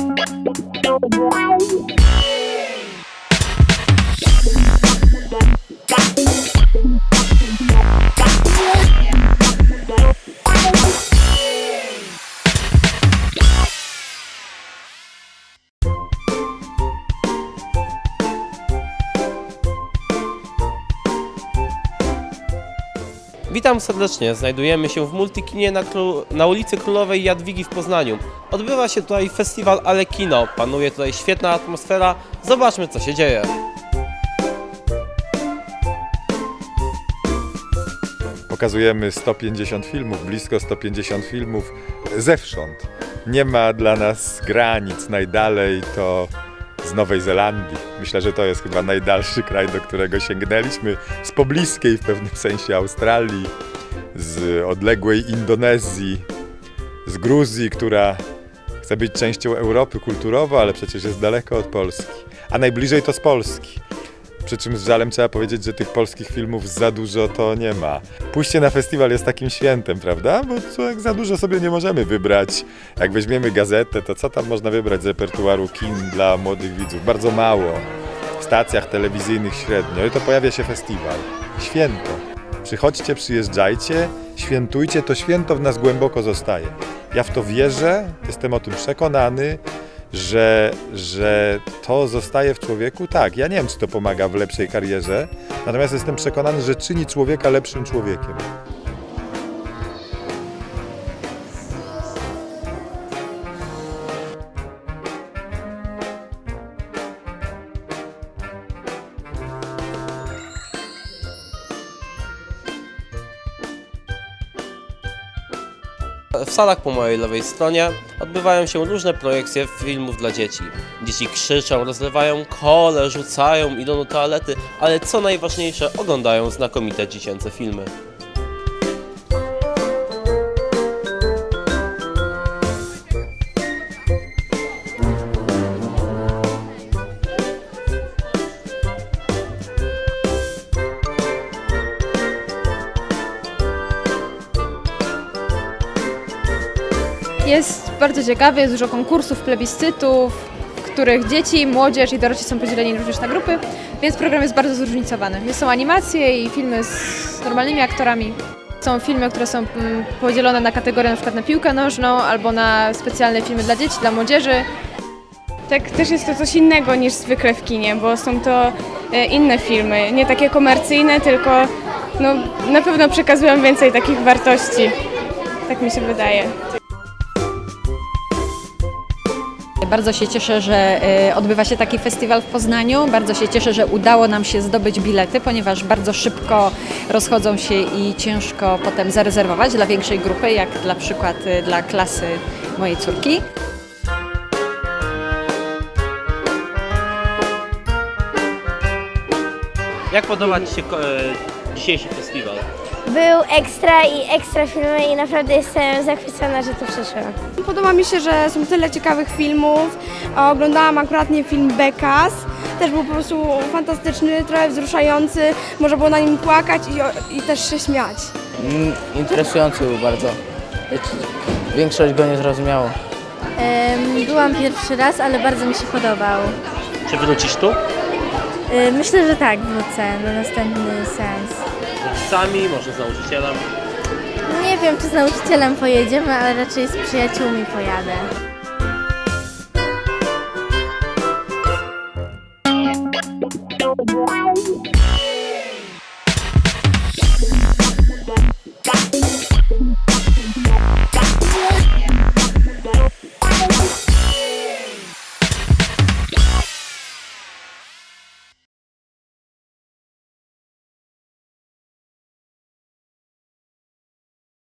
Thank you. Witam serdecznie. Znajdujemy się w Multikinie na, na ulicy Królowej Jadwigi w Poznaniu. Odbywa się tutaj festiwal Ale Kino. Panuje tutaj świetna atmosfera. Zobaczmy, co się dzieje. Pokazujemy 150 filmów, blisko 150 filmów zewsząd. Nie ma dla nas granic. Najdalej to z Nowej Zelandii. Myślę, że to jest chyba najdalszy kraj, do którego sięgnęliśmy. Z pobliskiej w pewnym sensie Australii, z odległej Indonezji, z Gruzji, która chce być częścią Europy kulturowo, ale przecież jest daleko od Polski. A najbliżej to z Polski. Przy czym z żalem trzeba powiedzieć, że tych polskich filmów za dużo to nie ma. Pójście na festiwal jest takim świętem, prawda? Bo człowiek za dużo sobie nie możemy wybrać. Jak weźmiemy gazetę, to co tam można wybrać z repertuaru kin dla młodych widzów? Bardzo mało. W stacjach telewizyjnych średnio. I to pojawia się festiwal. Święto. Przychodźcie, przyjeżdżajcie, świętujcie, to święto w nas głęboko zostaje. Ja w to wierzę, jestem o tym przekonany, że, że to zostaje w człowieku. Tak, ja nie wiem, czy to pomaga w lepszej karierze, natomiast jestem przekonany, że czyni człowieka lepszym człowiekiem. W salach po mojej lewej stronie odbywają się różne projekcje filmów dla dzieci. Dzieci krzyczą, rozlewają kole, rzucają, idą do toalety, ale co najważniejsze, oglądają znakomite dziecięce filmy. Jest bardzo ciekawy, jest dużo konkursów, plebiscytów, w których dzieci, młodzież i dorośli są podzieleni również na grupy, więc program jest bardzo zróżnicowany. Są animacje i filmy z normalnymi aktorami. Są filmy, które są mm, podzielone na kategorie na przykład na piłkę nożną albo na specjalne filmy dla dzieci, dla młodzieży. Tak, też jest to coś innego niż zwykle w kinie, bo są to e, inne filmy, nie takie komercyjne, tylko no, na pewno przekazują więcej takich wartości. Tak mi się wydaje. Bardzo się cieszę, że e, odbywa się taki festiwal w Poznaniu. Bardzo się cieszę, że udało nam się zdobyć bilety, ponieważ bardzo szybko rozchodzą się i ciężko potem zarezerwować dla większej grupy, jak dla przykład e, dla klasy mojej córki. Jak podoba Ci się e, dzisiejszy festiwal? Był ekstra i ekstra filmy i naprawdę jestem zachwycona, że tu przyszłam. Podoba mi się, że są tyle ciekawych filmów. A Oglądałam akurat nie film Bekas. Też był po prostu fantastyczny, trochę wzruszający. Można było na nim płakać i, i też się śmiać. Mm, Interesujący był bardzo. Większość go nie zrozumiało. Byłam pierwszy raz, ale bardzo mi się podobał. Czy wrócisz tu? Myślę, że tak, wrócę na następny sens. Sami, może z nauczycielem? Nie wiem, czy z nauczycielem pojedziemy, ale raczej z przyjaciółmi pojadę.